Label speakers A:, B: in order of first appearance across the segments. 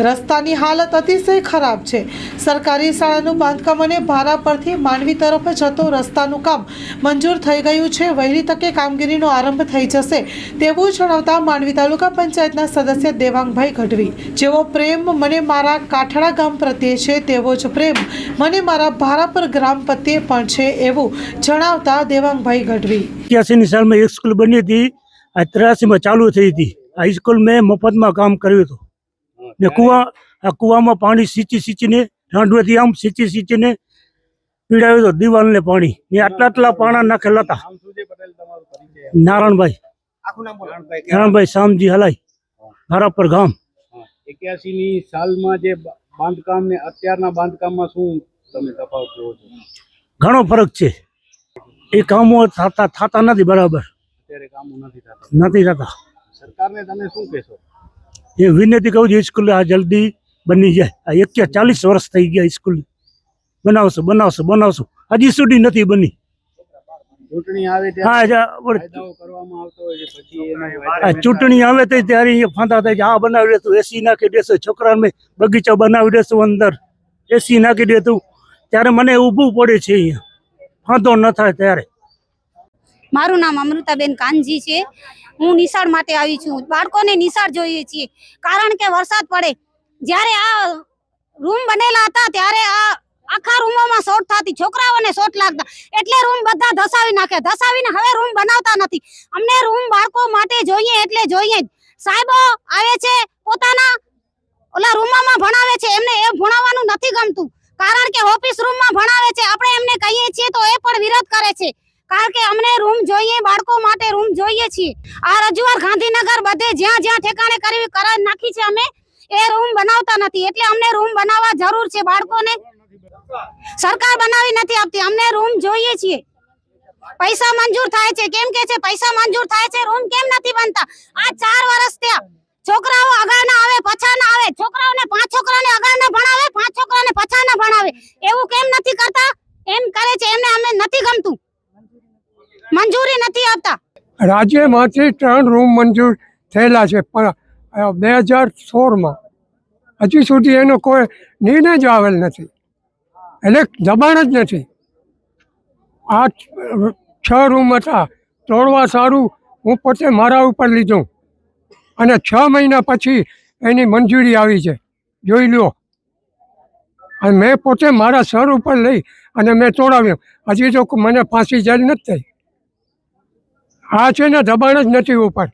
A: રસ્તાની હાલત અતિશય ખરાબ છે. સરકારી શાળાનું બાંધકામ અને ભારા પરથી માંડવી તરફ જતો રસ્તાનું કામ મંજૂર થઈ ગયું છે. વહેલી તકે કામગીરીનો આરંભ થઈ જશે તેવું જણાવતા માંડવી તાલુકા પંચાયતના સદસ્ય દેવાંગભાઈ ગઢવી. જેવો પ્રેમ મને મારા કાઠડા ગામ પ્રત્યે છે, તેવો જ પ્રેમ મને મારા ભારાપર ગ્રામ પ્રત્યે પણ છે એવું જણાવતા દેવાંગભાઈ ગઢવી.
B: એક્યાસીની સાલમાં એક સ્કૂલ બની હતી. આ ત્રાસીમાં ચાલુ થઈ હતી. હાઈસ્કૂલ મેં મફતમાં કામ કર્યું હતું. ને કુવા આ કુવામાં પાણી સિંચી સીંચીને રાંડવેથી આમ સિંચી સિંચીને પીડાવ્યું હતું દિવાલને પાણી. એ આટલા આટલા પાણા નાખેલા હતા. નારાયણભાઈ.
C: આખું નામ બોલો.
B: નારાયણભાઈ શામજી હલાઈ ભારાપર ગામ.
C: એક્યાસી ની સાલમાં જે બાંધકામ ને અત્યારના બાંધકામમાં શું તમે તફાવત જોવો છો?
B: ઘણો ફરક છે. એ કામો થતા થતા નથી બરાબર.
C: અત્યારે કામો નથી થતા.
B: નથી થતા.
C: સરકારને તમે શું કહેશો?
B: એ વિનંતી કહું છું સ્કૂલ આ જલ્દી બની જાય. આ એક ચાલીસ વર્ષ થઈ ગયા સ્કૂલ. બનાવશો બનાવશો બનાવશો. હજી સુધી નથી બની.
C: ચૂંટણી આવે
B: હા
C: ત્યારે
B: જા- વળી.
C: કાયદાઓ કરવામાં આવતો હોય છે પછી એનો
B: આ ચૂંટણી આવે તો ત્યારે ફાંતા ફાંદા થાય છે. આ બનાવી દેતું એસી નાખી દેશું છોકરાને બગીચો બનાવી દેશું અંદર. એસી નાખી દેતું. ત્યારે મને ઊભું પડે છે અહીંયા. ફાંદો ન થાય ત્યારે.
D: મારું નામ અમૃતાબેન કાનજી છે. હું નિશાળ માટે આવી છું. બાળકોને નિશાળ જોઈએ છીએ. કારણ કે વરસાદ પડે. જ્યારે આ રૂમ બનેલા હતા, ત્યારે આ આખા રૂમોમાં શોર્ટ થતી. છોકરાઓને શોર્ટ લાગતા. એટલે રૂમ બધા ધસાવી નાખે. ધસાવીને હવે રૂમ બનાવતા નથી. અમને રૂમ બાળકો માટે જોઈએ એટલે જોઈએ સાહેબો આવે છે, પોતાના ઓલા રૂમમાં ભણાવે છે. એમને એ ભણાવવાનું નથી ગમતું. કારણ કે ઓફિસ રૂમમાં ભણાવે છે. આપણે એમને કહીએ છીએ તો એ પણ વિરોધ કરે છે. કારણ કે અમને રૂમ જોઈએ, બાળકો માટે રૂમ જોઈએ છીએ. આ રજૂઆત ગાંધીનગર બધે જ્યાં જ્યાં ઠેકાણે કરી કરાર નાખી છે અમે. એ રૂમ બનાવતા નથી. એટલે અમને રૂમ બનાવવા જરૂર છે બાળકોને. સરકાર બનાવી નથી આપતી. અમને રૂમ જોઈએ છીએ. પૈસા મંજૂર થાય છે. કેમ કે છે, પૈસા મંજૂર થાય છે, રૂમ કેમ નથી બનતા? આ ચાર વર્ષ થયા. છોકરાઓ આગળ ના આવે, પછા ના આવે. છોકરાઓને પાંચ છોકરાને આગળ ના ભણાવે, પાંચ છોકરાને પછા ના ભણાવે. એવું કેમ નથી કરતા? એમ કરે છે. એમને અમને નથી ગમતું. મંજૂરી નથી આપતા.
E: રાજ્યમાંથી ત્રણ રૂમ મંજૂર થયેલા છે, પણ બે હજાર સોળમાં હજી સુધી એનો કોઈ નિર્ણય જ આવેલ નથી. એટલે દબાણ જ નથી. આ છ રૂમ હતા, તોડવા સારું હું પોતે મારા ઉપર લીધું. અને છ મહિના પછી એની મંજૂરી આવી છે. જોઈ લો. અને મેં પોતે મારા સર ઉપર લઈ અને મેં તોડાવ્યું. હજી તો મને ફાંસી જેલ નથી થઈ. આ છે ને દબાણ જ નથી ઉપર.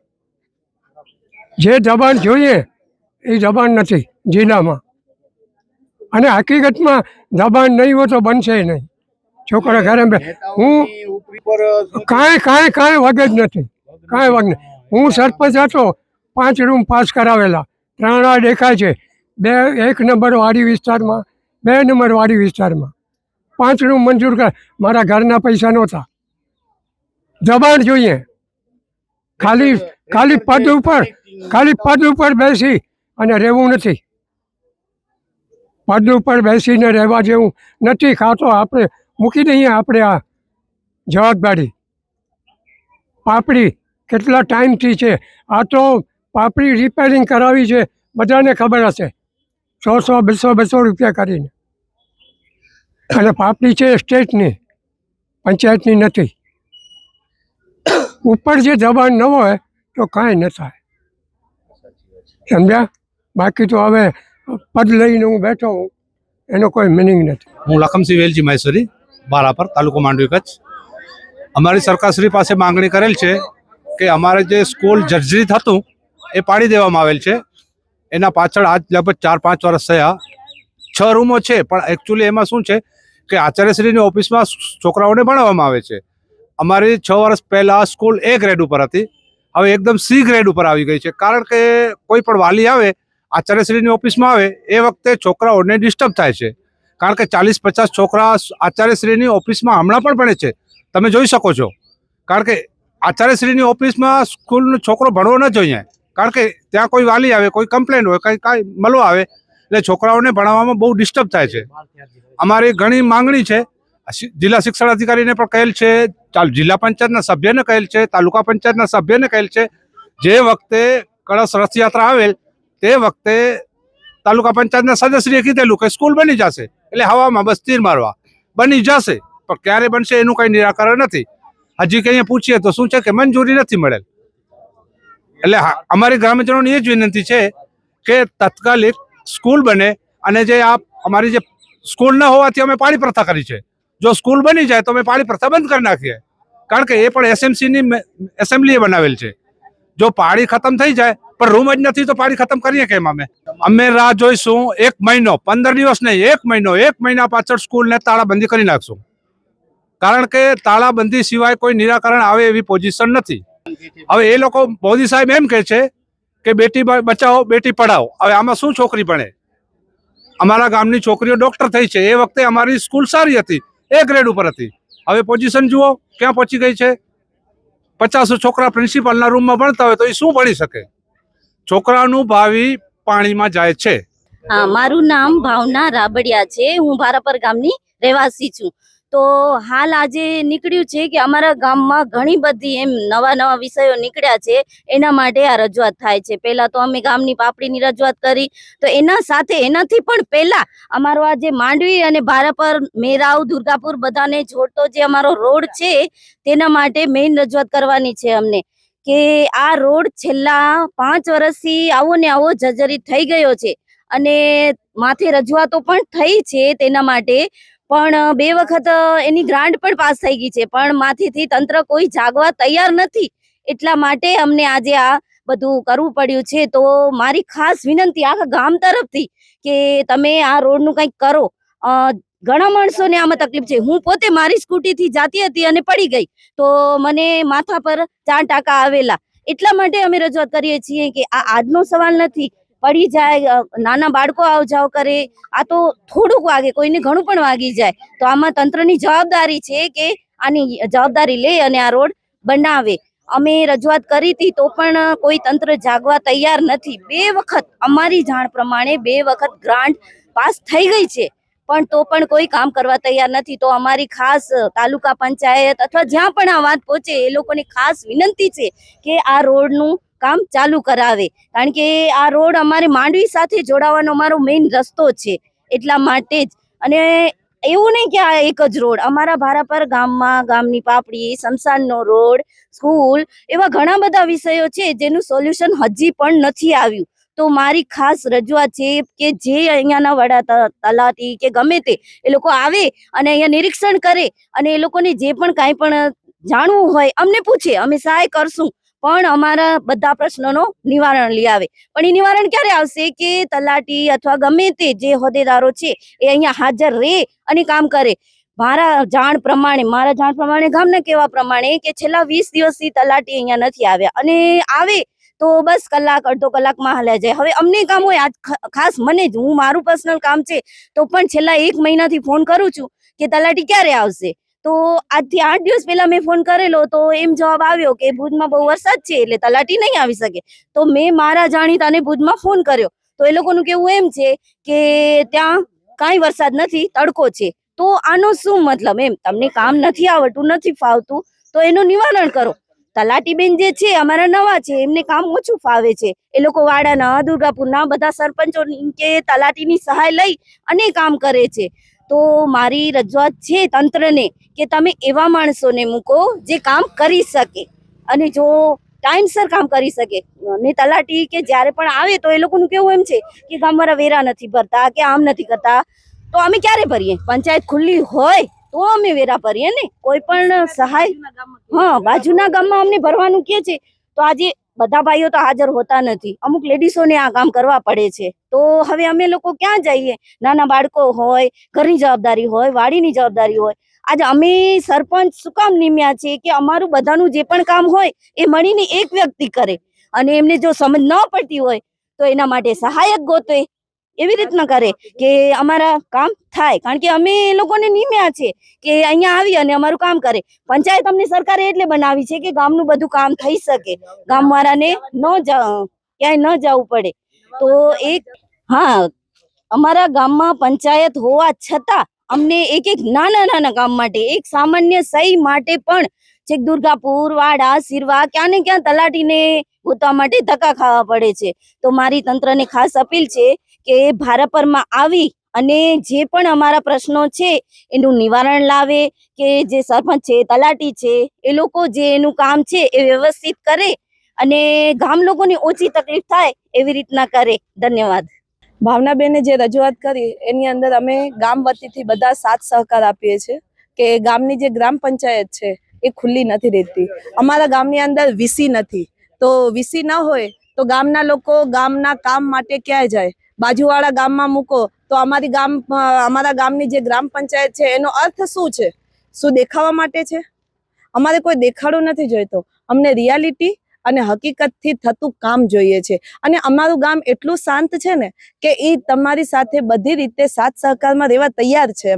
E: જે દબાણ જોઈએ, એ દબાણ નથી જિલ્લામાં. અને હકીકતમાં દબાણ નહીં હોય તો બનશે નહીં. છોકરા ઘરે હું કાંઈ કાંઈ કાંઈ વગે જ નથી. કાંઈ વગ નહીં હું સરપંચ હતો, પાંચ રૂમ પાસ કરાવેલા. ત્રણ આ દેખાય છે. બે એક નંબર વાડી વિસ્તારમાં, બે નંબર વાડી વિસ્તારમાં. પાંચ રૂમ મંજૂર કર મારા ઘરના પૈસા નહોતા. દબાણ જોઈએ. ખાલી ખાલી પદ ઉપર ખાલી પદ ઉપર બેસી અને રહેવું નથી. પદ ઉપર બેસીને રહેવા જેવું નથી ખાતો આપણે મૂકી દઈએ આપણે આ જવાબદારી. પાપડી કેટલા ટાઈમથી છે? આ તો પાપડી રિપેરિંગ કરાવી છે બધાને ખબર હશે. સો સો બસો બસો રૂપિયા કરીને. અને પાપડી છે સ્ટેટની પંચાયતની નથી. ઉપર જે દબાણ ન હોય તો કાંઈ ન થાય. સમજ્યા? બાકી તો હવે પદ લઈને હું બેઠો હું, એનો કોઈ મિનિંગ નથી.
F: હું લખમસિંહ વેલજી મહેશ્વરી બારાપર તાલુકો માંડવી કચ્છ. અમારી સરકારશ્રી પાસે માંગણી કરેલ છે કે અમારે જે સ્કૂલ જર્જરિત હતું એ પાડી દેવામાં આવેલ છે. એના પાછળ આજ લગભગ ચાર પાંચ વર્ષ થયા. છ રૂમો છે, પણ એકચ્યુઅલી એમાં શું છે કે આચાર્યશ્રીની ઓફિસમાં છોકરાઓને ભણાવવામાં આવે છે. અમારી છ વર્ષ પહેલાં સ્કૂલ એ ગ્રેડ ઉપર હતી. હવે એકદમ સી ગ્રેડ ઉપર આવી ગઈ છે. કારણ કે કોઈ પણ વાલી આવે, આચાર્યશ્રીની ઓફિસમાં આવે, એ વખતે છોકરાઓને ડિસ્ટર્બ થાય છે. કારણ કે ચાલીસ પચાસ છોકરા આચાર્યશ્રીની ઓફિસમાં હમણાં પણ ભણે છે. તમે જોઈ શકો છો. કારણ કે આચાર્યશ્રીની ઓફિસમાં સ્કૂલનો છોકરો ભણવો ન જોઈએ. કારણ કે ત્યાં કોઈ વાલી આવે, કોઈ કમ્પ્લેન હોય, કંઈ, કાંઈ મળવા આવે, એટલે છોકરાઓને ભણાવવામાં બહુ ડિસ્ટર્બ થાય છે. અમારી ઘણી માંગણી છે જિલ્લા શિક્ષણ અધિકારીને પણ કહેલ છે જિલ્લા પંચાયતના સભ્યને કહેલ છે, તાલુકા પંચાયતના સભ્યને કહેલ છે, જે વખતે કળશ રથયાત્રા આવેલ, તે વખતે તાલુકા પંચાયતના સદસ્યએ કીધેલું કે સ્કૂલ બની જશે, એટલે હવામાં બસ તીર મારવા. બની જશે, પણ ક્યારે બનશે એનું કઈ નિરાકરણ નથી. હજી કંઈ પૂછીએ તો શું છે કે મંજૂરી નથી મળેલ. એટલે અમારી ગ્રામજનોની એ જ વિનંતી છે કે તાત્કાલિક સ્કૂલ બને અને જે આ અમારી જે સ્કૂલ ન હોવાથી અમે પાણી પ્રથા કરી છે. જો સ્કૂલ બની જાય તો અમે પાણી પ્રથા કરી નાખીએ. કારણ કે એ પણ એસએમસીની એસેમ્બલીએ બનાવેલ છે. જો પાણી ખતમ થઈ જાય, પણ રૂમ જ નથી તો પાણી ખતમ કરીએ કેમ અમે? અમે રાહ જોઈશું એક મહિનો, પંદર દિવસ નહીં, એક મહિનો, એક મહિના પાછળ સ્કૂલને તાળાબંધી કરી નાખશું. કારણ કે તાળાબંધી સિવાય કોઈ નિરાકરણ આવે એવી પોઝિશન નથી. હવે એ લોકો મોદી સાહેબ એમ કહે છે કે બેટી બચાવો, બેટી પઢાઓ. હવે આમાં શું છોકરી ભણે? અમારા ગામની છોકરીઓ ડોક્ટર થઈ છે. એ વખતે અમારી સ્કૂલ સારી હતી. એ ગ્રેડ ઉપર હતી. હવે પોઝિશન જુઓ, ક્યાં પહોંચી ગઈ છે? પચાસ છોકરા પ્રિન્સિપાલના રૂમમાં ભણતા હોય તો એ શું ભણી શકે? છોકરાનું ભાવિ પાણીમાં જાય છે.
G: હા, મારું નામ ભાવના રાબડિયા છે. હું ભારાપર ગામની રહેવાસી છું. તો હાલ આજે નીકળ્યું છે કે અમારા ગામમાં ઘણી બધી એમ નવા નવા વિષયો નીકળ્યા છે. એના માટે આ રજૂઆત થાય છે. પહેલાં તો અમે ગામની પાપડીની રજૂઆત કરી. તો એના સાથે એનાથી પણ પહેલાં અમારો આ જે માંડવી અને ભારાપર મેરાવ, દુર્ગાપુર બધાને જોડતો જે અમારો રોડ છે, તેના માટે મેઇન રજૂઆત કરવાની છે અમને. કે આ રોડ છેલ્લા પાંચ વર્ષથી આવો ને આવો જર્જરિત થઈ ગયો છે. અને માથે રજૂઆતો પણ થઈ છે તેના માટે પણ બે વખત એની ગ્રાન્ટ પણ પાસ થઈ ગઈ છે. પણ માથેથી તંત્ર કોઈ જાગવા તૈયાર નથી. એટલા માટે અમને આજે આ બધું કરવું પડ્યું છે. તો મારી ખાસ વિનંતી આખા ગામ તરફથી કે તમે આ રોડનું કંઈક કરો. ઘણા માણસોને આમાં તકલીફ છે. હું પોતે મારી સ્કૂટીથી જાતી હતી અને પડી ગઈ. તો મને માથા પર ચાર ટાંકા આવેલા. એટલા માટે અમે રજૂઆત કરીએ છીએ કે આ આજનો સવાલ નથી. પડી જાય નાના બાળકો આવ જાવ કરે, આ તો થોડુંક વાગે, કોઈને ઘણું પણ વાગી જાય. તો આમાં તંત્રની જવાબદારી છે કે આની જવાબદારી લે અને આ રોડ બનાવે. અમે રજૂઆત કરી હતી તો પણ કોઈ તંત્ર જાગવા તૈયાર નથી. બે વખત, અમારી જાણ પ્રમાણે બે વખત ગ્રાન્ટ પાસ થઈ ગઈ છે. પણ તો પણ કોઈ કામ કરવા તૈયાર નથી. તો અમારી ખાસ તાલુકા પંચાયત અથવા જ્યાં પણ આ વાત પહોંચે, એ લોકોની ખાસ વિનંતી છે કે આ રોડનું કામ ચાલુ કરાવે. કારણ કે આ રોડ અમારે માંડવી સાથે જોડાવાનો અમારો મેઇન રસ્તો છે, એટલા માટે જ. અને એવું નહીં કે આ એક જ રોડ. અમારા ભારાપર ગામમાં, ગામની પાપડી સમસાનનો રોડ, સ્કૂલ, એવા ઘણા બધા વિષયો છે જેનું સોલ્યુશન હજી પણ નથી આવ્યું. તો મારી ખાસ રજૂઆત છે કે જે અહીંયાના વડા તલાટી કે ગમે તે, એ લોકો આવે અને અહીંયા નિરીક્ષણ કરે અને એ લોકોને જે પણ કાંઈ પણ જાણવું હોય અમને પૂછે. અમે સહાય કરશું. પણ અમારા બધા પ્રશ્નોનો નિવારણ લઈ આવે. પણ એ નિવારણ ક્યારે આવશે કે તલાટી અથવા ગમે તે જે હોદ્દેદારો છે એ અહીંયા હાજર રહે અને કામ કરે? મારા જાણ પ્રમાણે, મારા જાણ પ્રમાણે, ગામના કહેવા પ્રમાણે કે છેલ્લા વીસ દિવસથી તલાટી અહીંયા નથી આવ્યા. અને આવે તો બસ કલાક, અડધો કલાકમાં હાલ્યા જાય. હવે અમને કામ હોય આજ ખાસ મને જ, હું મારું પર્સનલ કામ છે, તો પણ છેલ્લા એક મહિનાથી ફોન કરું છું કે તલાટી ક્યારે આવશે? તો આજથી આઠ દિવસ પહેલા મેં ફોન કરેલો તો એમ જવાબ આવ્યો કે ભુજમાં બહુ વરસાદ છે એટલે તલાટી નહીં આવી શકે. તો મેં મારા જાણીતાને ભુજમાં ફોન કર્યો. તો એ લોકોનું કેવું એમ છે કે ત્યાં કાંઈ વરસાદ નથી, તડકો છે. તો આનો શું મતલબ એમ? તમને કામ નથી આવડતું, નથી ફાવતું, તો એનું નિવારણ કરો. તલાટીબેન જે છે, અમારા નવા છે, એમને કામ ઓછું ફાવે છે. એ લોકો વાડાના, દુર્ગાપુરના બધા સરપંચો કે તલાટીની સહાય લઈ અને કામ કરે છે. તો મારી રજૂઆત છે તંત્રને કે તમે એવા માણસોને મૂકો જે કામ કરી શકે. અને જો ટાઈમસર કામ કરી શકે. અને તલાટી કે જ્યારે પણ આવે તો એ લોકોનું કેવું એમ છે કે અમારા વેરા નથી ભરતા કે આમ નથી કરતા. તો અમે ક્યારે ભરીએ? પંચાયત ખુલ્લી હોય તો અમે વેરા ભરીએ ને? કોઈ પણ સહાય હા બાજુના ગામમાં અમને ભરવાનું કે છે. તો આજે બધા ભાઈઓ તો હાજર હોતા નથી. અમુક લેડીસોને આ કામ કરવા પડે છે. તો હવે અમે લોકો ક્યાં જઈએ? નાના બાળકો હોય, ઘરની જવાબદારી હોય, વાડીની જવાબદારી હોય. આજે અમે સરપંચ શું કામ નિમ્યા છે કે અમારું બધાનું જે પણ કામ હોય એ મળીને એક વ્યક્તિ કરે. અને એમને જો સમજ ન પડતી હોય તો એના માટે સહાયક ગોતે. એવી રીતના કરે કે અમારા કામ થાય. કારણ કે અમે એ લોકોને નિમ્યા છે કે અહીંયા આવી અને અમારું કામ કરે. પંચાયત અમને સરકારે એટલે બનાવી છે કે ગામનું બધું કામ થઈ શકે. ગામવાળાને ન ક્યાંય ન જવું પડે. તો એક, હા, અમારા ગામમાં પંચાયત હોવા છતાં અમને એક એક નાના નાના કામ માટે, એક સામાન્ય સહી માટે પણ છેક દુર્ગાપુર, વાડા સિરવા ક્યાં ને ક્યાં તલાટીને ગોતવા માટે ધક્કા ખાવા પડે છે. તો મારી તંત્રને ખાસ અપીલ છે કે ભારાપરમાં આવી અને જે પણ અમારા પ્રશ્નો છે, એનું નિવારણ લાવે કે જે સરપંચ છે, તલાટી છે, એ લોકો જે એનું કામ છે એ વ્યવસ્થિત કરે અને ગામ લોકોને ઓછી તકલીફ થાય એવી રીતના કરે. ધન્યવાદ.
H: ભાવનાબેને જે રજૂઆત કરી, એની અંદર અમે ગામ વતીથી બધા સાથ સહકાર આપીએ છીએ કે ગામની જે ગ્રામ પંચાયત છે, એ ખુલ્લી નથી રહેતી. અમારા ગામની અંદર વીસી નથી. તો વીસી ન હોય તો ગામના લોકો ગામના કામ માટે ક્યાંય જાય? બાજુવાળા ગામમાં મૂકો તો અમારી ગામ અમારા ગામની જે ગ્રામ પંચાયત છે એનો અર્થ શું છે? શું દેખાવા માટે છે? અમારે કોઈ દેખાડો નથી જોઈતો. અમને રિયાલિટી અને હકીકતથી થતું કામ જોઈએ છે. અને અમારું ગામ એટલું શાંત છે ને કે એ તમારી સાથે બધી રીતે સાથ સહકારમાં રહેવા તૈયાર છે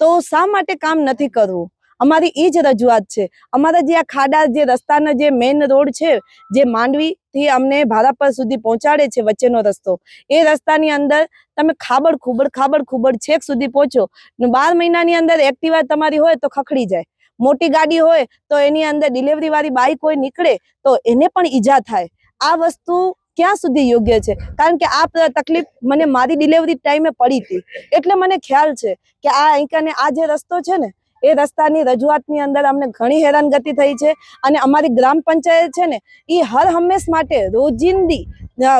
H: તો શા માટે કામ નથી કરવું? અમારી એ જ રજૂઆત છે. અમારા જે આ ખાડા, જે રસ્તાના જે મેઇન રોડ છે, જે માંડવીથી અમને ભારાપર સુધી પહોંચાડે છે વચ્ચેનો રસ્તો, એ રસ્તાની અંદર તમે ખાબડ ખૂબડ ખાબડ ખૂબડ છેક સુધી પહોંચો. બાર મહિનાની અંદર એક્ટિવા તમારી હોય તો ખખડી જાય. મોટી ગાડી હોય તો એની અંદર ડિલિવરી વાળી બાઈક હોય નીકળે તો એને પણ ઈજા થાય. આ વસ્તુ ક્યાં સુધી યોગ્ય છે? કારણ કે આ તકલીફ મને મારી ડિલિવરી ટાઈમે પડી હતી. એટલે મને ખ્યાલ છે કે આ અહીંકાને આ જે રસ્તો છે ને એ રસ્તાની રજૂઆતની અંદર અમને ઘણી હેરાનગતિ થઈ છે અને અમારી ગ્રામ પંચાયત છે ને એ હર હંમેશ માટે રોજિંદી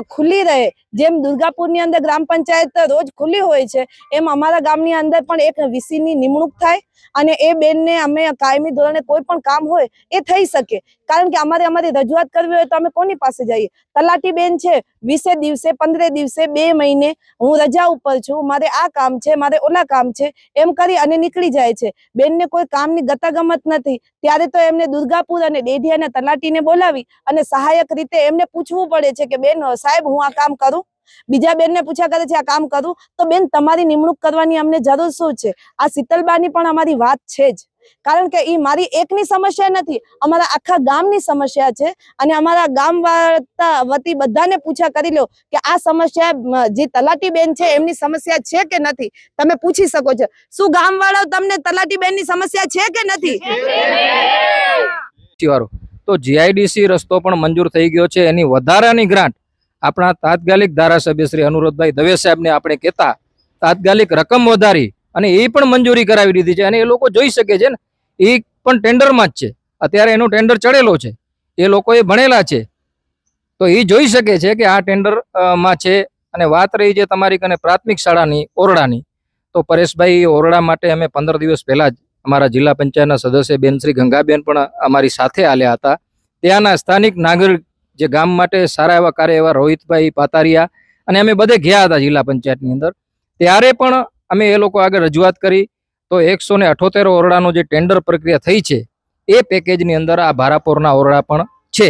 H: ખુલ્લી રહે. જેમ દુર્ગાપુરની અંદર ગ્રામ પંચાયત રોજ ખુલ્લી હોય છે, એમ અમારા ગામની અંદર પણ એક વીસીની નિમણૂક થાય અને એ બેનને અમે કાયમી ધોરણે કોઈ પણ કામ હોય એ થઈ શકે. કારણ કે અમારે અમારી રજૂઆત કરવી હોય તો અમે કોની પાસે જઈએ? તલાટી બેન છે, વીસે દિવસે, પંદરે દિવસે, બે મહિને હું રજા ઉપર છું. મારે આ કામ છે, મારે ઓલા કામ છે, એમ કરી અને નીકળી જાય છે. બેનને કોઈ કામની ગતાગમત નથી. ત્યારે તો એમને દુર્ગાપુર અને ડેઢિયાના તલાટીને બોલાવી અને સહાયક રીતે એમને પૂછવું પડે છે કે, બેન સાહેબ, હું આ કામ કરું? બીજા બેનને પૂછ્યા કરે છે, આ કામ કરું? તો બેન, તમારી નિમણૂક કરવાની અમને જરૂર શું છે? આ શીતલબાની પણ અમારી વાત છે જ. કારણ કે એ મારી એકની સમસ્યા નથી અમારા આખા ગામની સમસ્યા છે અને અમારા ગામ વતી બધાને પૂછા કરી લો કે આ સમસ્યા જે તલાટી બેન છે એમની સમસ્યા છે કે નથી? તમે પૂછી શકો છો. શું ગામ વાળા તમને તલાટી બેનની સમસ્યા છે કે નથી?
I: તો જીઆઈડીસી રસ્તો પણ મંજૂર થઈ ગયો છે. એની વધારાની ગ્રાન્ટ આપણા તાત્કાલિક ધારાસભ્ય શ્રી અનુરોધભાઈ દવે સાહેબને આપણે કહેતા તાત્કાલિક રકમ વધારી અને એ પણ મંજૂરી કરાવી દીધી છે. અને એ લોકો જોઈ શકે છે ને, એ પણ ટેન્ડરમાં જ છે. અત્યારે એનો ટેન્ડર ચડેલો છે. એ લોકો એ ભણેલા છે. તો એ જોઈ શકે છે કે આ ટેન્ડરમાં છે. અને વાત રહી છે તમારી કને પ્રાથમિક શાળાની, ઓરડાની. તો પરેશભાઈ ઓરડા માટે અમે પંદર દિવસ પહેલાં જ અમારા જિલ્લા પંચાયતના સદસ્ય બેન શ્રી ગંગાબેન પણ અમારી સાથે આલ્યા હતા. ત્યાંના સ્થાનિક નાગરિક જે ગામ માટે સારા એવા કાર્ય એવા રોહિતભાઈ પાતારિયા અને અમે બધે ગયા હતા જિલ્લા પંચાયતની અંદર. ત્યારે પણ અમે એ લોકો આગળ રજૂઆત કરી તો એકસો ને અઠોતેર ઓરડાનો જે ટેન્ડર પ્રક્રિયા થઈ છે, એ પેકેજની અંદર આ ભારાપોરના ઓરડા પણ છે.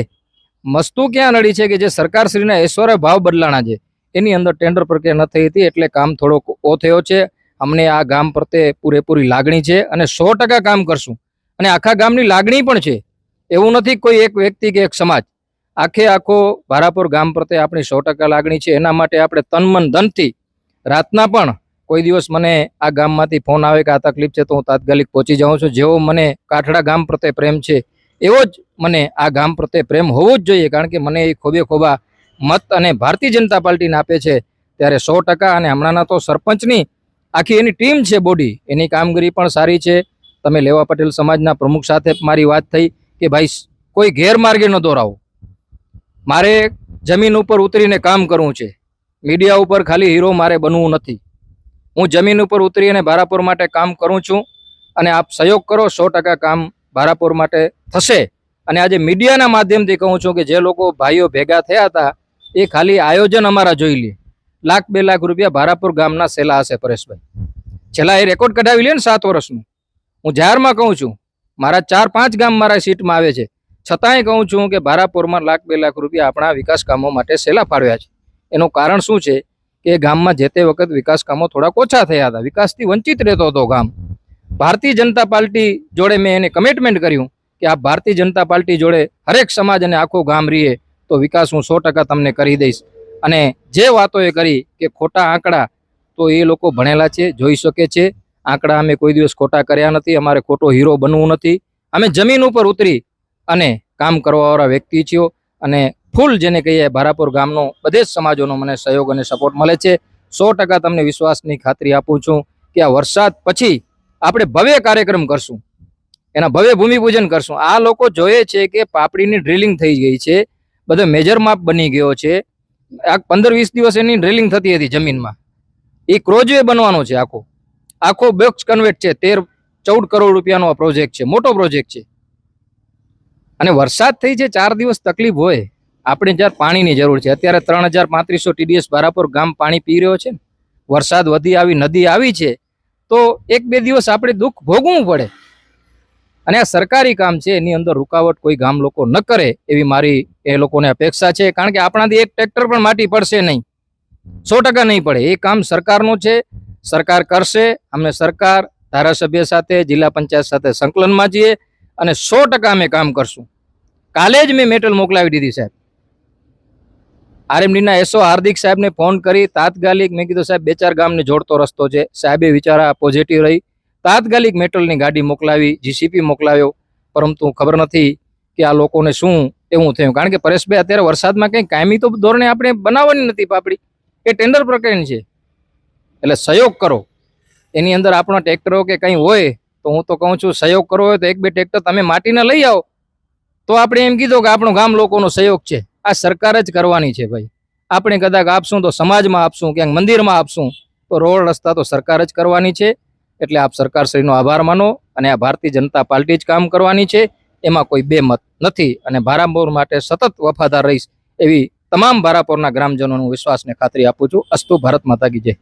I: મસ્તુ ક્યાં નડી છે કે જે સરકારશ્રીના ઐશ્વર્ય ભાવ બદલાણા છે, એની અંદર ટેન્ડર પ્રક્રિયા ન થઈ હતી એટલે કામ થોડોક ઓ થયો છે. અમને આ ગામ પ્રત્યે પૂરેપૂરી લાગણી છે અને સો કામ કરશું. અને આખા ગામની લાગણી પણ છે. એવું નથી કોઈ એક વ્યક્તિ કે એક સમાજ. આખે આખો ભારાપુર ગામ પ્રત્યે આપણી સો લાગણી છે. એના માટે આપણે તન મન ધનથી રાતના પણ કોઈ દિવસ મને આ ગામમાંથી ફોન આવે કે આ તકલીફ છે તો હું તાત્કાલિક પહોંચી જાઉં છું. જેવો મને કાઠડા ગામ પ્રત્યે પ્રેમ છે, એવો જ મને આ ગામ પ્રત્યે પ્રેમ હોવો જ જોઈએ કારણ કે મને એ ખોબે ખોબા મત અને ભારતીય જનતા પાર્ટીને આપે છે. ત્યારે સો અને હમણાંના તો સરપંચની આખી એની ટીમ છે બોડી, એની કામગીરી પણ સારી છે. તમે લેવા પટેલ સમાજના પ્રમુખ સાથે મારી વાત થઈ કે ભાઈ કોઈ ગેરમાર્ગે ન દોરાવો. મારે જમીન ઉપર ઉતરીને કામ કરવું છે. મીડિયા ઉપર ખાલી હીરો મારે બનવું નથી. હું જમીન ઉપર ઉતરી અને ભારાપુર માટે કામ કરું છું અને આપ સહયોગ કરો, સો કામ ભારાપુર માટે થશે. અને આજે મીડિયાના માધ્યમથી કહું છું કે જે લોકો ભાઈઓ ભેગા થયા હતા, એ ખાલી આયોજન અમારા જોઈ લે. લાખ બે લાખ રૂપિયા ભારાપુર ગામના સેલા હશે પરેશભાઈ. છેલ્લા એ રેકોર્ડ કઢાવી લે ને સાત વર્ષનું. હું જાહેરમાં કહું છું, મારા ચાર પાંચ ગામ મારા સીટમાં આવે છે. છતાંય કહું છું કે ભારાપુરમાં લાખ બે લાખ રૂપિયા આપણા વિકાસ કામો માટે સેલા ફાળવ્યા છે. એનું કારણ શું છે? કે ગામમાં જે તે વખત વિકાસ કામો થોડાક ઓછા થયા હતા. વિકાસથી વંચિત રહેતો હતો ગામ. ભારતીય જનતા પાર્ટી જોડે મેં એને કમિટમેન્ટ કર્યું કે આ ભારતીય જનતા પાર્ટી જોડે હરેક સમાજ અને આખું ગામ રહીએ તો વિકાસ હું સો ટકા તમને કરી દઈશ. અને જે વાતો એ કરી કે ખોટા આંકડા તો એ લોકો ભણેલા છે, જોઈ શકે છે. આંકડા અમે કોઈ દિવસ ખોટા કર્યા નથી, અમારે ખોટો હીરો બનવું નથી. અમે જમીન ઉપર ઉતરી અને કામ કરવાવાળા વ્યક્તિ છીએ અને ફૂલ જેને કહીએ ભારાપુર ગામનો બધે જ સમાજોનો મને સહયોગ અને સપોર્ટ મળે છે. સો ટકા તમને વિશ્વાસની ખાતરી આપું છું કે આ વરસાદ પછી આપણે ભવ્ય કાર્યક્રમ કરશું. એના ભવ્ય ભૂમિપૂજન કરશું. આ લોકો જોઈએ છે કે પાપડીની ડ્રિલિંગ થઈ ગઈ છે. બધો મેજર માપ બની ગયો છે. આ પંદર વીસ દિવસ એની ડ્રિલિંગ થતી હતી જમીનમાં. એ ક્રોજવે બનવાનો છે આખો. આખો બોક્સ કન્વેટ છે. તેર ચૌદ કરોડ રૂપિયાનો આ પ્રોજેક્ટ છે. મોટો પ્રોજેક્ટ છે. અને વરસાદ થઈ છે, ચાર દિવસ તકલીફ હોય. આપણે જ્યારે પાણીની જરૂર છે, અત્યારે ત્રણ હજાર પાંત્રીસો ટીડીએસ બારાપુર ગામ પાણી પી રહ્યો છે વરસાદ વધી આવી, નદી આવી છે, તો એક બે દિવસ આપણે દુઃખ ભોગવવું પડે. અને આ સરકારી કામ છે, એની અંદર રૂકાવટ કોઈ ગામ લોકો ન કરે, એવી મારી એ લોકોને અપેક્ષા છે, કારણ કે આપણાથી એક ટ્રેક્ટર પણ માટી પડશે નહીં. સો ટકા નહીં પડે. એ કામ સરકારનું છે, સરકાર કરશે અમે સરકાર ધારાસભ્ય સાથે, જિલ્લા પંચાયત સાથે સંકલનમાં છીએ અને સો ટકા અમે કામ કરશું. કાલે જ મેં મેટલ મોકલાવી દીધી સાહેબ. આરએમડીના એસઓ હાર્દિક સાહેબને ફોન કરી તાત્કાલિક મેં કીધું, સાહેબ, બે ચાર ગામને જોડતો રસ્તો છે. સાહેબે વિચારા પોઝિટિવ રહી. તાત્કાલિક મેટલની ગાડી મોકલાવી જીસીપી મોકલાવ્યો. પરંતુ ખબર નથી કે આ લોકોને શું એવું થયું. કારણ કે પરેશભાઈ, અત્યારે વરસાદમાં કંઈ કાયમી તો ધોરણે આપણે બનાવવાની નથી પાપડી. એ ટેન્ડર પ્રકરણ છે. એટલે સહયોગ કરો. એની અંદર આપણા ટ્રેક્ટરો કે કંઈ હોય, તો હું તો કહું છું, સહયોગ કરવો હોય તો એક બે ટ્રેક્ટર તમે માટીના લઈ આવો. તો આપણે એમ કીધું કે આપણું ગામ લોકોનો સહયોગ છે. આ સરકાર જ કરવાની છે ભાઈ. આપણે કદાચ આપશું તો સમાજમાં આપશું, ક્યાંક મંદિરમાં આપશું, તો રોડ રસ્તા તો સરકાર જ કરવાની છે. એટલે આપ સરકારશ્રીનો આભાર માનો અને આ ભારતીય જનતા પાર્ટી જ કામ કરવાની છે. એમાં કોઈ બે મત નથી અને ભારાપુર માટે સતત વફાદાર રહીશ એવી તમામ ભારાપુરના ગ્રામજનોનું વિશ્વાસને ખાતરી આપું છું. અસ્તુ ભારત માતા કી